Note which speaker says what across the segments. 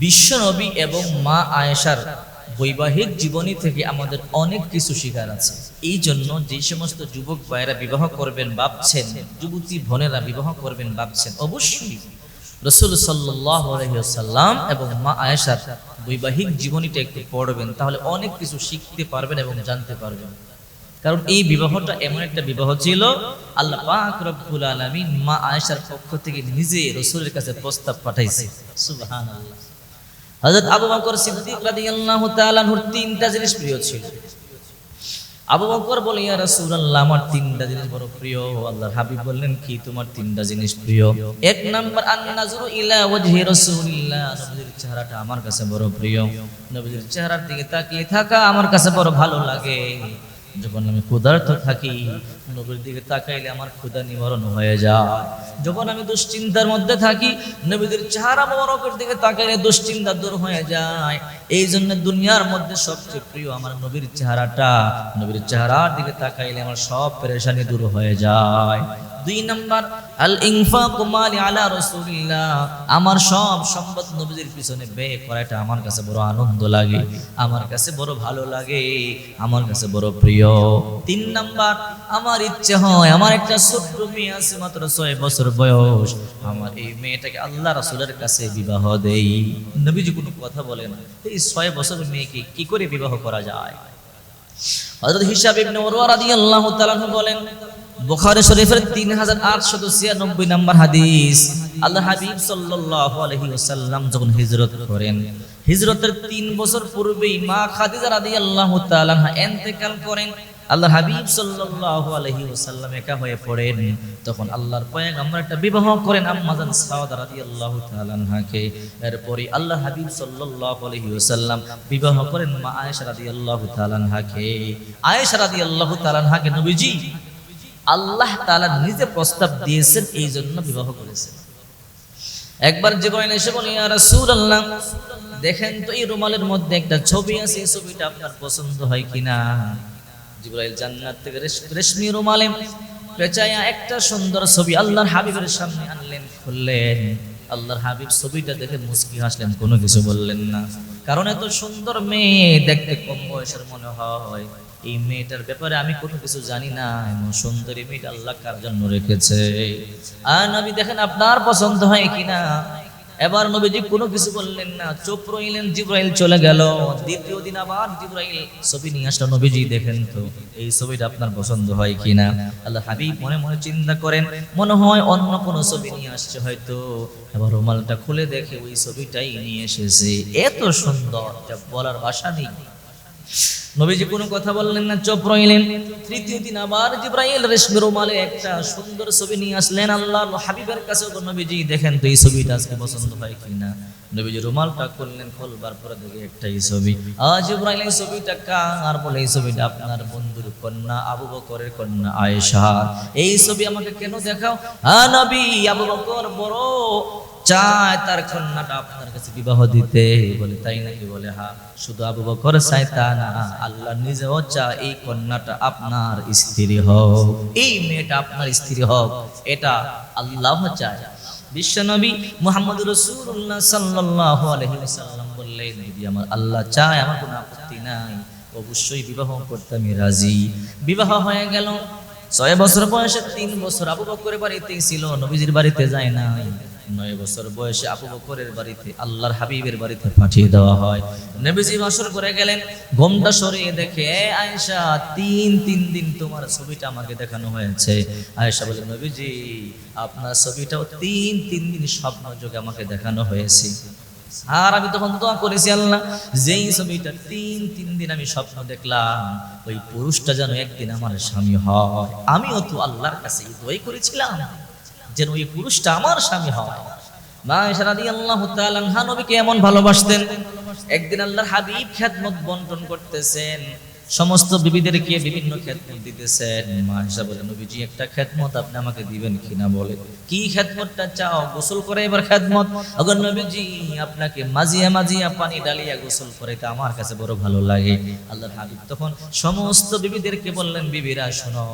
Speaker 1: বিশ্বনবী এবং মা আয়েশার বৈবাহিক জীবনী থেকে আমাদের অনেক কিছু শিকার আছে। এই জন্য যে সমস্ত যুবক ভাইয়েরা বিবাহ করবেন, ভাবছেন, যুবতী বোনেরা বিবাহ করবেন, ভাবছেন, অবশ্যই রসুল সাল্লাম এবং মা আয়েশার বৈবাহিক জীবনীটা একটু পড়বেন, তাহলে অনেক কিছু শিখতে পারবেন এবং জানতে পারবেন। কারণ এই বিবাহটা এমন একটা বিবাহ ছিল, আল্লাহ পাক রব্বুল মা আয়েশার পক্ষ থেকে নিজে রসুলের কাছে প্রস্তাব পাঠাইছে। সুবহানাল্লাহ। হযরত আবু বকর সিদ্দিক রাদিয়াল্লাহু তাআলা নূর তিনটা জিনিস প্রিয় ছিল। আবু বকর বলে, ইয়া রাসূলুল্লাহ, আমার তিনটা জিনিস বড় প্রিয়। আল্লাহর হাবিব বললেন, কি তোমার তিনটা জিনিস প্রিয়? এক নাম্বার আন নাজরু ইলা ওয়াজহি রাসূলিল্লাহ। নবীর চেহারাটা আমার কাছে বড় প্রিয়। নবীর চেহারার দিকে তাকিয়ে থাকা আমার কাছে বড় ভালো লাগে। যখন আমি ক্ষুধার্ত থাকি, নবীর দিকে তাকাইলে আমার ক্ষুধা নিবারণ হয়ে যায়। যখন আমি দুশ্চিন্তার মধ্যে থাকি, নবীদের চেহারা মোবারকের দিকে তাকাইলে দুশ্চিন্তা দূর হয়ে যায়। এই জন্য দুনিয়ার মধ্যে সবচেয়ে প্রিয় আমার নবীর চেহারাটা, নবীর চেহারার দিকে তাকাইলে আমার সব পেরেশানি দূর হয়ে যায়। দুই নাম্বার আল ইনফাক মালি আলা রাসূলিল্লাহ। আমার সব সম্পদ নবীর পিছনে ব্যয় করাটা আমার কাছে বড় আনন্দ লাগে, আমার কাছে বড় ভালো লাগে, আমার কাছে বড় প্রিয়। তিন নাম্বার, আমার ইচ্ছে হয়, আমার একটা ছোট্ট মেয়ে আছে মাত্র ছয় বছর বয়স, আমার এই মেয়েটাকে আল্লাহ রাসূলের কাছে বিবাহ দেই। নবীজি কোনো কথা বলে না, এই ছয় বছর মেয়েকে কি করে বিবাহ করা যায়? হযরত হিসাব ইবনে উরওয়া রাদিয়াল্লাহু তাআলা বলেন বুখারী শরীফের 3896 নম্বর হাদিস। আল্লাহ হাবিব সাল্লাল্লাহু আলাইহি যখন হিজরত করেন, হিজরতের 3 বছর পূর্বেই মা খাদিজা রাদিয়াল্লাহু তাআলা ইন্তেকাল করেন। আল্লাহ হাবিব সাল্লাল্লাহু আলাইহি ওয়াসাল্লাম একা হয়ে পড়েন। তখন আল্লাহর পয়গম্বর একটা বিবাহ করেন আম্মাজান সাওদা রাদিয়াল্লাহু তাআলা আনহাকে। এরপরে আল্লাহ হাবিব সাল্লাল্লাহু আলাইহি ওয়াসাল্লাম বিবাহ করেন মা আয়েশা রাদিয়াল্লাহু তাআলা আনহাকে। আয়েশা রাদিয়াল্লাহু তাআলা আনহাকে নবীজি আল্লাহ তালা নিজে প্রস্তাব দিয়েছেন এই জন্য বিবাহ করেছেন। একবার জিবরাইল এসে বলে, ইয়া আল্লাহ দেখেন তো এই রুমালের মধ্যে একটা ছবি আছে, এই ছবিটা আপনার পছন্দ হয় কিনা? জিবরাইল জান্নাত থেকে রেশ- রেশমি রুমালে পেঁচায়া একটা সুন্দর ছবি আল্লাহর হাবিবের সামনে আনলেন, খুললেন। আল্লাহর হাবিব ছবিটা দেখে মুস্কি হাসলেন, কোনো কিছু বললেন না। কারণ এত সুন্দর মেয়ে, দেখতে কম বয়সের মনে হয়। এই মেয়েটার ব্যাপারে আমি কোনো কিছু জানি না। এমন সুন্দরী মেয়েটা আল্লাহ কার জন্য রেখেছে? আর আমি দেখেন, আপনার পছন্দ হয় কিনা? এবার নবীজি কোনো কিছু বললেন না, চুপ রইলেন, জিব্রাইল চলে গেল। দ্বিতীয় দিন আবার জিব্রাইল ছবি নিয়ে আসলো, নবীজি দেখেন তো, এই ছবিটা আপনার পছন্দ হয় কিনা? আল্লাহ হাবিব মনে মনে চিন্তা করেন, মনে হয় অন্য কোনো ছবি নিয়ে আসছে হয়তো। এবার রুমালটা খুলে দেখে ওই ছবিটাই নিয়ে এসেছে। এত সুন্দর বলার ভাষা নেই। নবীজি কোনো কথা বললেন না, চুপ রইলেন। তৃতীয় দিন আবার জিব্রাইল রেশমি রুমালে একটা সুন্দর ছবি নিয়ে আসলেন আল্লাহর হাবিবের কাছে নবীজি দেখেন তো এই ছবিটা আজকে পছন্দ হয় কিনা। নবীজি রুমালটা করলেন খোলবার পরে দেখে একটাই ছবি। আজ ইব্রাহিম এই ছবিটা কার? বলে, এই ছবিটা আপনার বন্ধুর কন্যা, আবু বকরের কন্যা আয়েশা। এই ছবি আমাকে কেন দেখাও? হ্যাঁ নবী, আবু বকর বড় চায় তার কন্যাটা আপনার কাছে বিবাহ দিতে। বলে, তাই নাকি? বলে হ্যাঁ শুধু আবু বকর চায় তা না, আল্লাহ নিজেও চায় এই কন্যাটা আপনার স্ত্রী হোক, এই মেয়েটা আপনার স্ত্রী হোক, এটা আল্লাহ চায়। বিশ্বনবী মুহাম্মদ রাসূলুল্লাহ সাল্লাল্লাহু আলাইহি ওয়াসাল্লাম বললেন যদি আমার আল্লাহ চায়, আমার কোনো আপত্তি নাই। অবশ্যই বিবাহ করতে আমি রাজি। বিবাহ হয়ে গেল। ছয় বছর বয়সে তিন বছর আবু বকরের বাড়িতেই ছিল, নবীজির বাড়িতে যায় নাই। নয় বছর বয়সে আবু বকরের বাড়িতে আল্লাহর হাবিবের বাড়িতে পাঠিয়ে দেওয়া হয়। নবীজি বাসর করে গেলেন, ঘোমটা সরিয়ে দেখে, "এ আয়েশা, তিন তিন দিন তোমার ছবিটা আমাকে দেখানো হয়েছে। আয়েশা বলে, নবীজি, আপনার ছবিটাও তিন তিন দিন স্বপ্ন যোগে আমাকে দেখানো হয়েছে। আর আমি তখন দোয়া করেছি, আল্লাহ, যেই ছবিটা তিন তিন দিন আমি স্বপ্ন দেখলাম, ওই পুরুষটা যেন একদিন আমার স্বামী হয়। আমিও তো আল্লাহর কাছে দোয়াই করেছিলাম। যেন ওই পুরুষটা আমার স্বামী হয়। মা আল্লাহ ভালোবাসতেন। একদিন আল্লাহর হাবিব খেদমত বন্টন করতেছেন। সমস্ত বিবিদেরকে বিভিন্ন খেদমত দিতেছেন। মা আয়েশা বলে, নবীজি, একটা খেদমত আপনি আমাকে দিবেন কিনা বলে? কি খেদমতটা চাও? গোসল করে এবার খেদমত? অগর নবীজি, আপনাকে মাজিয়া মাজিয়া পানি ডালিয়া গোসল করে তা আমার কাছে বড় ভালো লাগে। আল্লাহর হাবিব তখন সমস্ত বিবিদেরকে বললেন, বিবিরা, শোনো,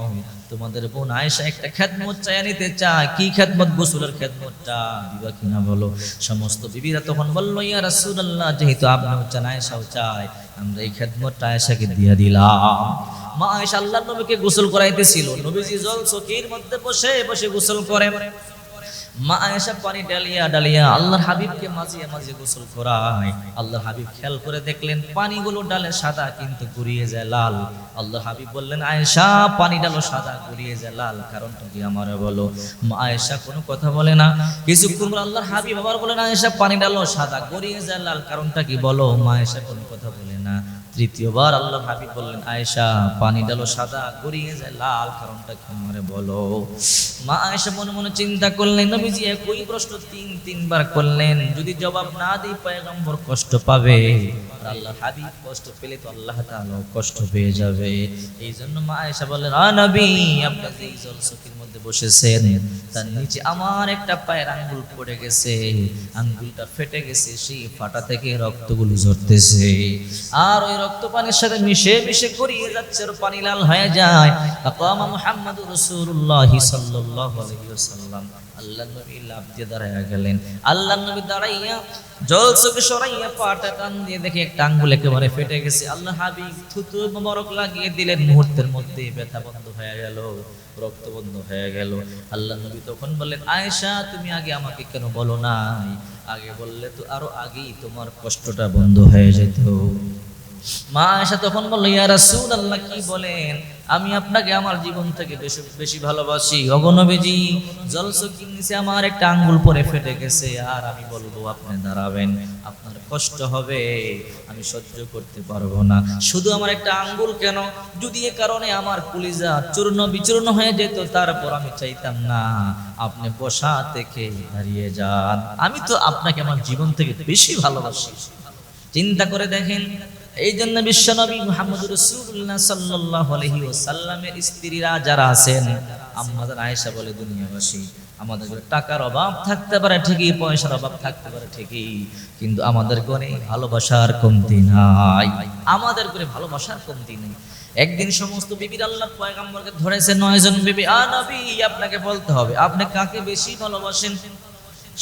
Speaker 1: তোমাদের বোন আয়েশা একটা খেদমত চাইয়া নিতে চায়। কি খেদমত? গোসলের খেদমতটা দিবা কিনা বলো? সমস্ত বিবিরা তখন বলল, ইয়া রাসূলুল্লাহ, যেহেতু আপনিও চান, আয়েশাও চায়। আমরা এই খেদমতটা আয়েশাকে দিয়ে দিলাম। মা আয়েশা আল্লাহর নবীকে গোসল করাইতেছিল। নবীজি জল চকির মধ্যে বসে বসে গোসল করে মা আয়েশা পানি ডালিয়া ডালিয়া আল্লাহর হাবিবকে মাঝিয়ে মাঝিয়ে গোসল করায়। আল্লাহর হাবিব খেয়াল করে দেখলেন, পানিগুলো ডালে সাদা কিন্তু গড়িয়ে যায় লাল। আল্লাহর হাবিব বললেন, আয়েশা, পানি ডালো সাদা গড়িয়ে যায় লাল, কারণটা কি আমার বলো? মা আয়েশা কোনো কথা বলে না। কিছুক্ষণ আল্লাহর হাবিব আবার বলেন আয়েশা, পানি ডালো সাদা গড়িয়ে যায় লাল, কারণটা কি বলো? মা আয়েশা কোনো কথা বলে না। তৃতীয়বার আল্লাহ হাবিব বললেন, আয়েশা, পানি ডালো সাদা গড়িয়ে যায়, লাল কারণটা কি বলো? মা আয়েশা মনে মনে চিন্তা করলেন, নবীজি একই প্রশ্ন তিন, তিনবার করলেন। যদি জবাব না দিই পয়গম্বর কষ্ট পাবে। আল্লাহ হাবিব কষ্ট পেলে তো আল্লাহ তাআলা কষ্ট পেয়ে যাবে। এই জন্য মা আয়েশা বললেন, আ নবী আপনি যে এই মধ্যে বসেছেন, তার নিচে আমার একটা পায়ের আঙ্গুল পড়ে গেছে, আঙ্গুলটা ফেটে গেছে, সেই ফাটা থেকে রক্তগুলো ঝরতেছে। আর ওই রক্ত পানির সাথে মিশে মিশে করিয়ে যাচ্ছে পানি লাল হয়ে যায়। মুহাম্মাদুর রাসূলুল্লাহ সাল্লাল্লাহু আলাইহি ওয়াসাল্লাম। আল্লাহ নবী লাভ দিয়ে দাঁড়াইয়া গেলেন। আল্লাহ নবী দাঁড়াইয়া জল চোখে সরাইয়া পাটা টান দিয়ে দেখে একটা আঙ্গুল একেবারে ফেটে গেছে। আল্লাহ হাবিব থুতু মোবারক লাগিয়ে দিলেন। মুহূর্তের মধ্যে ব্যথা বন্ধ হয়ে গেল, রক্ত বন্ধ হয়ে গেল। আল্লাহ নবী তখন বললেন, আয়েশা, তুমি আগে আমাকে কেন বলো নাই? আগে বললে তো আরও আগেই তোমার কষ্টটা বন্ধ হয়ে যেত। মা আয়েশা তখন বলল, ইয়া রাসূলুল্লাহ, কি বলেন? আমি আপনাকে আমার জীবন থেকে বেশি বেশি ভালোবাসি। অগনবীজি জলসকির নিচে আমার একটা আঙ্গুল পরে ফেটে গেছে, আর আমি বলব, আপনি দাঁড়াবেন, আপনার কষ্ট হবে, আমি সহ্য করতে পারব না। শুধু আমার একটা আঙ্গুল কেন? যদি এ কারণে আমার কুলিজা চূর্ণ বিচূর্ণ হয়ে যেত, তারপর আমি চাইতাম না, আপনি বসা থেকে দাঁড়িয়ে যান। আমি তো আপনাকে আমার জীবন থেকে বেশি ভালোবাসি। চিন্তা করে দেখেন এই জন্য বিশ্বনবী মুহাম্মদ রসুল্লাহ সাল্লাহ আলহি সাল্লামের স্ত্রীরা যারা আছেন আমাদের আয়েশা বলে দুনিয়াবাসী, আমাদের টাকার অভাব থাকতে পারে ঠিকই, পয়সার অভাব থাকতে পারে ঠিকই, কিন্তু আমাদের ঘরে ভালোবাসার কমতি নাই। আমাদের ঘরে ভালোবাসার কমতি নেই। একদিন সমস্ত বিবির আল্লাহ পয়গাম্বরকে ধরেছে, নয়জন বিবি, আ নবী, আপনাকে বলতে হবে, আপনি কাকে বেশি ভালোবাসেন?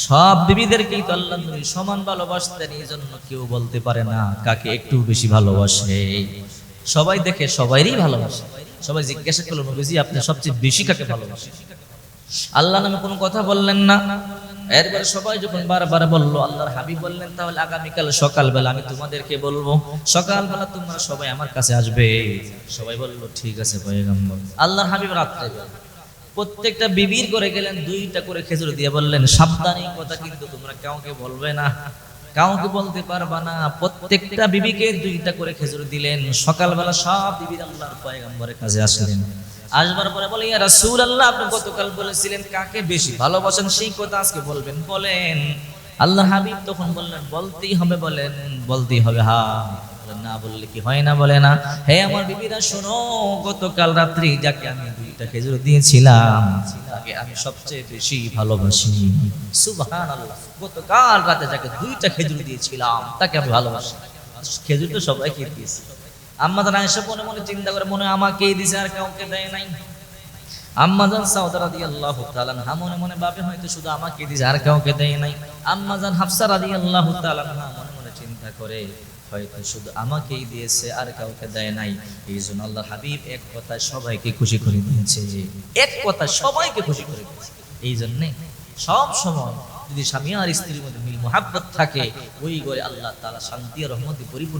Speaker 1: সব বিবিদেরকেই তো আল্লাহ নবী সমান ভালোবাসতেন, এই জন্য কেউ বলতে পারে না কাকে একটু বেশি ভালোবাসে। সবাই দেখে সবাইরই ভালোবাসে। সবাই জিজ্ঞাসা করল, নবীজি, আপনি সবচেয়ে বেশি কাকে ভালোবাসেন? আল্লাহ নামে কোনো কথা বললেন না। এরপরে সবাই যখন বারবার বলল, আল্লাহর হাবিব বললেন, তাহলে আগামীকাল সকালবেলা আমি তোমাদেরকে বলব, সকালবেলা তোমরা সবাই আমার কাছে আসবে। সবাই বলল, ঠিক আছে, পয়গম্বর। আল্লাহর হাবিব রাত্রে। প্রত্যেকটা বিবির করে গেলেন, দুইটা করে খেজুর দিয়ে বললেন সাবধানী কথা কিন্তু তোমরা কাউকে বলবে না, কাউকে বলতে পারবা না। প্রত্যেকটা বিবিকে দুইটা করে খেজুর দিলেন। সকালবেলা সব বিবির আল্লাহর পয়গম্বরের কাছে আসলেন। আসবার পরে বলে, ইয়া রাসূল আল্লাহ আপনি গতকাল বলেছিলেন কাকে বেশি ভালোবাসেন? সেই কথা আজকে বলবেন। বলেন, আল্লাহ হাবিব তখন বললেন, বলতেই হবে, বলেন, বলতেই হবে। হা না বললে কি হয় না? বলে, না। হে আমার বিবিরা, শোনো, গতকাল রাত্রি যাকে আমি দুইটা খেজুর দিয়েছিলাম আমি সবচেয়ে বেশি ভালোবাসি। সুবহান গতকাল রাতে যাকে দুইটা খেজুর দিয়েছিলাম, তাকে আমি ভালোবাসি। খেজুর তো সবাইকে দিয়েছি। আম্মা জান মনে মনে চিন্তা করে মনে আমাকেই দিছে আর কাউকে দেয় নাই। আম্মাজান সাউদা রাদিয়াল্লাহু তাআলা আনহা মনে মনে ভাবে হয়তো শুধু আমাকে দিছে আর কাউকে দেয় নাই। আম্মাজান হাফসা রাদিয়াল্লাহু তাআলা আনহা মনে মনে চিন্তা করে হয়তো শুধু আমাকেই দিয়েছে, আর কাউকে দেয় নাই। এই জন্য আল্লাহ হাবিব এক কথায় সবাইকে খুশি করে দিয়েছে যে, এক কথায় সবাইকে খুশি করে দিয়েছে। এই জন্যে সব সময় যদি স্বামী আর স্ত্রীর মধ্যে মিল মোহাব্বত থাকে, ওই ঘরে আল্লাহ তারা শান্তি আর রহমতি পরিপূর্ণ